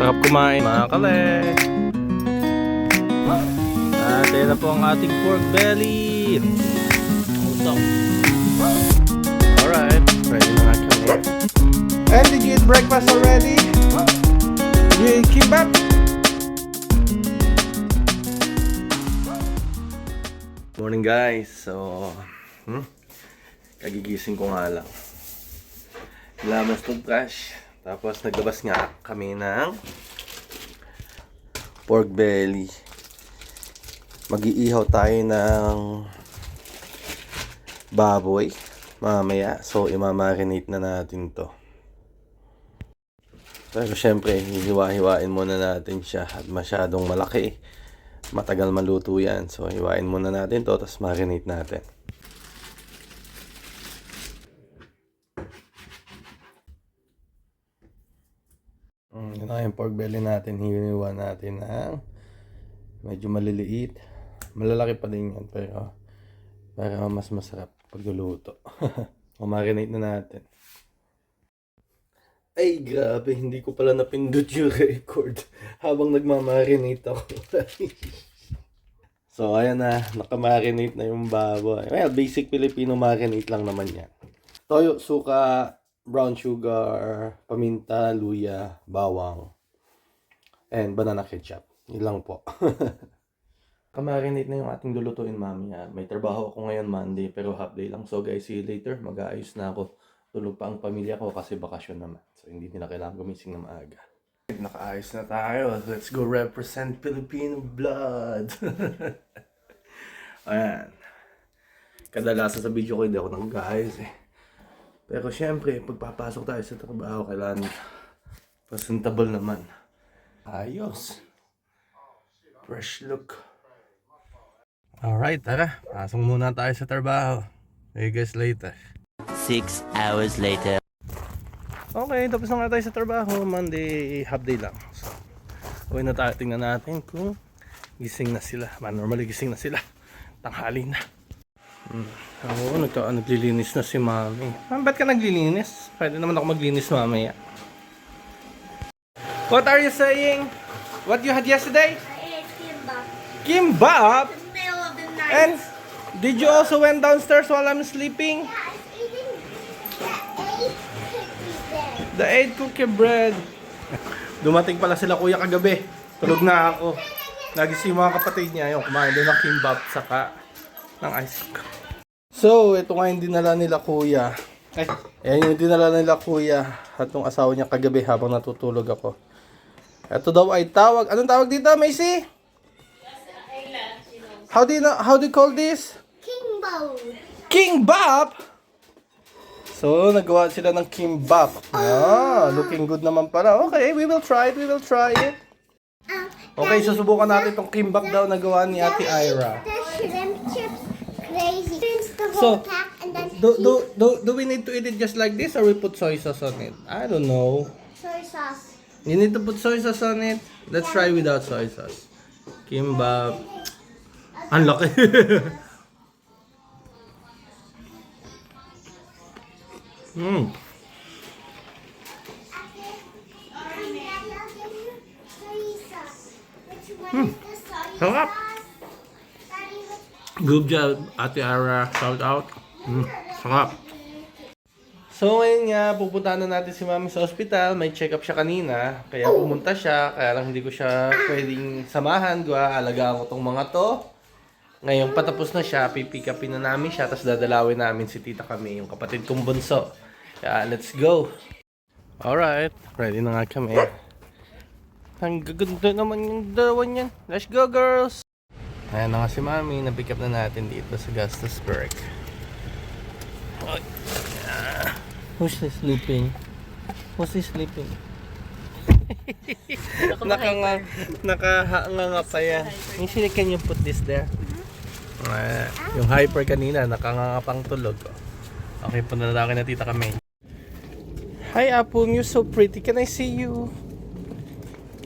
Sarap kumain mga kale. At yan na po ang ating pork belly. Utok. Alright, ready na nga kami. And did you eat breakfast already? You eat kimbap? Morning guys. So, hmm? kagigising ko nga lang. Lamas toothbrush. Tapos naglabas nga kami ng pork belly. Mag-iihaw tayo ng baboy mamaya. So, imamarinate na natin to. Pero syempre, hiwa-hiwain muna natin siya at masyadong malaki. Matagal maluto yan. So, hiwain muna natin to, tapos marinate natin. Mm, yun yung pork belly natin. Hiniwa natin ng medyo maliliit. Malalaki pa din yan, pero para mas masarap pagluluto. o marinate na natin. Ay, grabe. Hindi ko pala napindot yung record habang nagmamarinate ako. so, ayan na. Nakamarinate na yung baboy. Well, basic Filipino marinate lang naman yan. Toyo, suka, brown sugar, paminta, luya, bawang, and banana ketchup. Yun lang po. Kamarinate na yung ating lulutuin mamaya. May trabaho ako ngayon Monday pero half day lang. So guys, see you later. Mag-aayos na ako. Tulog pa ang pamilya ko kasi bakasyon naman. So hindi nila kailangan gumising na maaga. Nakaayos na tayo. Let's go represent Filipino blood. Ayan. Kadalasan sa video ko hindi ako nag-aayos eh. Pero syempre, pagpapasok tayo sa trabaho, kailangan presentable naman. Ayos. Fresh look. Alright, tara. Pasok muna tayo sa trabaho. See you guys later. Six hours later. Okay, tapos na nga tayo sa trabaho. Monday, half day lang. So, uwi na tayo. Tingnan natin kung gising na sila. Man, normally gising na sila. Tanghali na. Hmm. Oo, nagka, naglilinis na si mami. Ma'am, ba't ka naglilinis? Pwede naman ako maglinis mamaya. What are you saying? What you had yesterday? I ate kimbap Kimbap? the middle of the night. And did you also went downstairs while I'm sleeping? yeah, I was eating the eight cookies there. The eight cookie bread. Dumating pala sila kuya kagabi. Tulog na ako. Nagising mga kapatid niya. Yung kumain doon ng kimbap saka ng ice cream. So, ito nga yung dinala nila kuya. Ay, ayan yung dinala nila kuya at yung asawa niya kagabi habang natutulog ako. Ito daw ay tawag. Anong tawag dito, Macy? How do you know, how do you call this? Kimbo. King Bop! So, nagawa sila ng kimbap. Ah, looking good naman pala. Okay, we will try it, we will try it. Okay, susubukan natin itong kimbap daw na gawa ni Ate Ira. The shrimp chips, crazy. So, whole pack and then Do, do, do, do we need to eat it just like this or we put soy sauce on it? I don't know. soy sauce. You need to put soy sauce on it? Let's try without soy sauce. Kimbap. Ang laki. Hmm. Hmm. Sarap. Good job, Ate Ara. Shout out. Mm, sarap. So ngayon nga, pupunta na natin si Mami sa ospital. May check-up siya kanina. Kaya pumunta siya. Kaya lang hindi ko siya pwedeng samahan. Gawa, alagaan ko tong mga to. Ngayon patapos na siya, pipick upin na namin siya. Tapos dadalawin namin si tita kami, yung kapatid kong bunso. Kaya let's go. Alright, ready na nga kami. Ang gaganda naman yung dalawa niyan. Let's go girls! Ayan na nga si Mami, na-pick up na natin dito sa Gastusberg. Ay. Ah. Who's sleeping? Who's sleeping? Nakanga, nakahanga nga pa yan. Usually, can you put this there? Ah, yung hyper kanina, nakanganga pang tulog. Okay, punta na tita kami. Hi Apong, you're so pretty. Can I see you?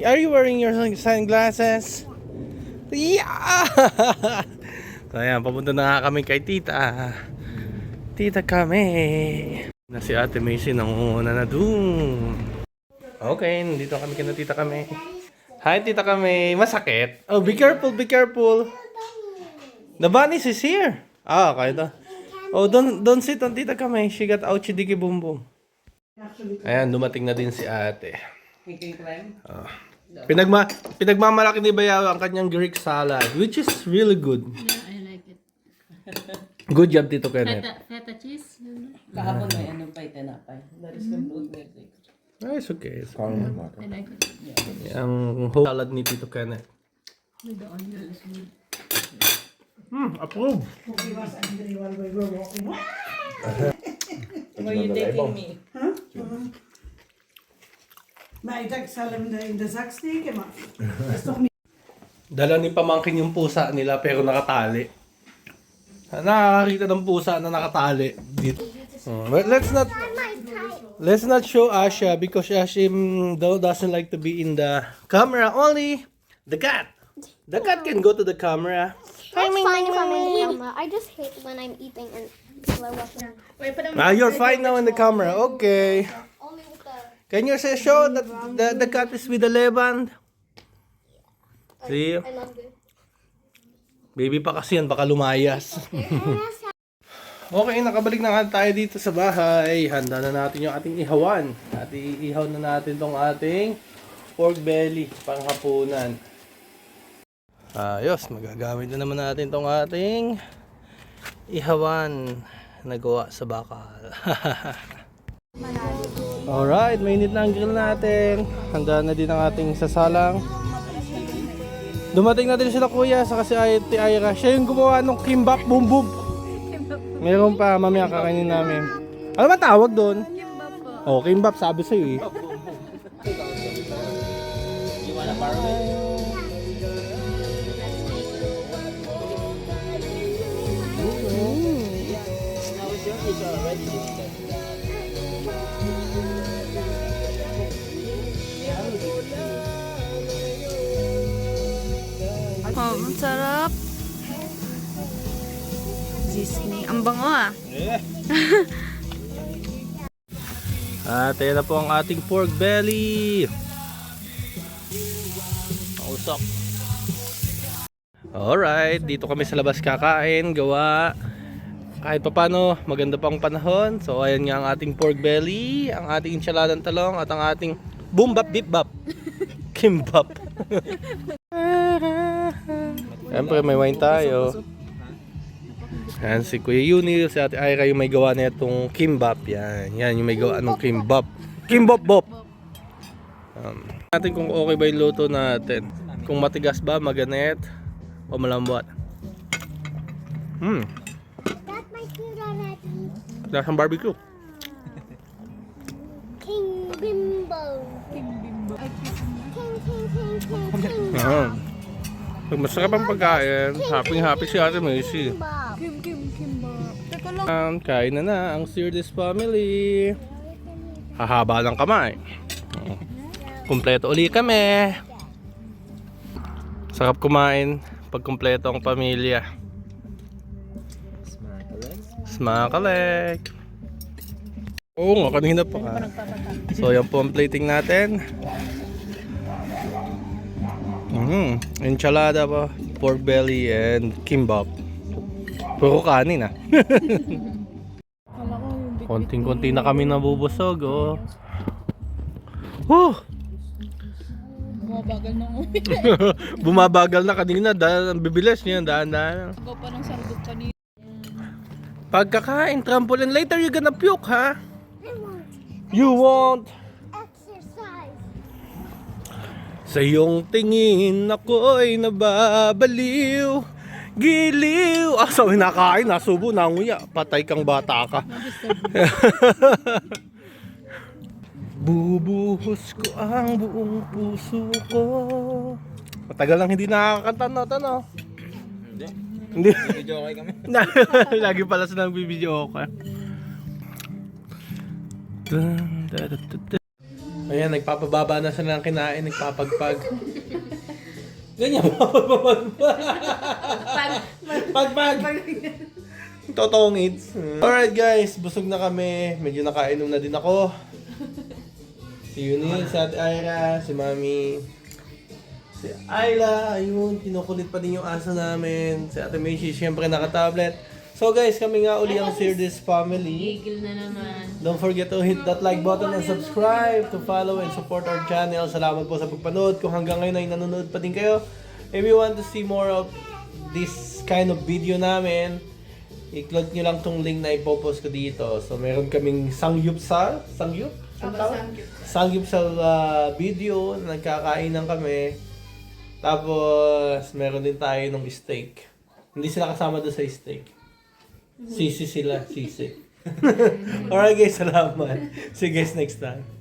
Are you wearing your sunglasses? Yeah! so ayan, papunta na nga kami kay tita. Tita kami. Na si Ate Macy nangunguna na doon. Okay, nandito kami kina tita kami. Hi, tita kami. Masakit? Oh, be careful, be careful. The bunny is here. Ah, okay to. Oh, don't, don't sit on tita kami. She got ouchie diki boom boom. Ayan, dumating na din si ate. Ah. Pinagma pinagmamalaki ni Bayaw ang kanyang Greek salad, which is really good. I like it. Good job, Tito Kenneth. Feta, feta cheese. Kahapon may ano pa tinapay. That is good music. Ah, it's okay. It's fine. I like it. Ang whole salad ni Tito Kenneth. With the onion is good. Hmm, approve. Where you taking me? Maar ik dacht, ik zal hem in de zak steken, maar dat is toch niet... Dala ni pamangkin yung pusa nila pero nakatali. Nakakakita ng pusa na nakatali. Dito. Oh, but let's not let's not show Asha because Asha mm, though doesn't like to be in the camera. Only the cat. The cat can go to the camera. That's fine if I'm in the camera. I just hate when I'm eating and are watching. Ah, you're fine now in the camera. Okay. Can you say show that the, the cat is with the leband? See? I love this. Baby pa kasi yan, baka lumayas. okay, nakabalik na nga tayo dito sa bahay. Handa na natin yung ating ihawan. At iihaw na natin tong ating pork belly, panghapunan. Ayos, magagamit na naman natin tong ating ihawan na gawa sa bakal. Alright, mainit na ang grill natin. Handa na din ang ating sasalang. Dumating na din sila kuya sa kasi ay ti Ira. Siya yung gumawa ng kimbap bumbub. Meron pa, mamaya kakainin namin. Ano ba tawag doon? Kimbap Oh, kimbap sabi sa iyo eh. Oh, Disney. Ang bango ah. At ayan na po ang ating pork belly. Mausok. Alright, dito kami sa labas kakain, gawa. Kahit pa paano, maganda pang panahon. So ayan nga ang ating pork belly, ang ating enchiladang talong at ang ating boom bap bip bap. Kimbap. Siyempre may wine tayo. Yan si Kuya Yunil, si Ate Ira yung may gawa na itong kimbap. Yan, yan yung may gawa ng kimbap. Kimbap bop! Um, natin kung okay ba yung luto natin. Kung matigas ba, maganet, o malambot. Hmm, That's lasang barbecue. King Bimbo. King Bimbo. King, king, king, king, king. Ah. Pag masarap ang pagkain, happy happy si Ate Macy. Bob. Um, kain na na ang Sirdes family. Hahaba ng kamay. Kumpleto uli kami. Sarap kumain pag kumpleto ang pamilya. Smakalek. Oo nga, kanina pa. So, yan po ang plating natin. Mm, enchilada pa, pork belly, and kimbap. Puro kanin ah. Konting-konti na kami nabubusog oh. Whew! Bumabagal ng uwi. Bumabagal na kanina dahil ang bibilis niya, dahan-dahan. Ikaw pa ng sandok kanina. Pagkakain, trampoline, later you gonna puke ha? You won't. exercise. Sa iyong tingin ako'y nababaliw. Giliw. Ah, so hinakain, nasubo, nanguya. Patay kang bata ka. Bubuhos ko ang buong puso ko. Matagal lang hindi nakakanta no, tano. Hindi. Hindi. Video okay kami. Lagi pala sila nagbibideo okay. Ayan, nagpapababa na sila ng kinain, nagpapagpag. Ganyan, papagpag. Pagpag. Totoong eats. Alright guys, busog na kami. Medyo nakainom na din ako. Si Eunice, si Ate Ira, si Mami. Si Ayla, ayun, kinukulit pa din yung aso namin. Si Ate Macy, syempre naka-tablet. So guys, kami nga uli ang Sir This Family. Tigil na naman. Don't forget to hit that like button and subscribe to follow and support our channel. Salamat po sa pagpanood. Kung hanggang ngayon ay nanonood pa din kayo, if you want to see more of this kind of video namin, i-click nyo lang tong link na ipopost ko dito. So, meron kaming sangyupsal. Sangyup? Ang tawag? Sangyup sa uh, video na nagkakainan kami. Tapos, meron din tayo ng steak. Hindi sila kasama doon sa steak. Sisi sila, sisi. Alright guys, salamat. See you guys next time.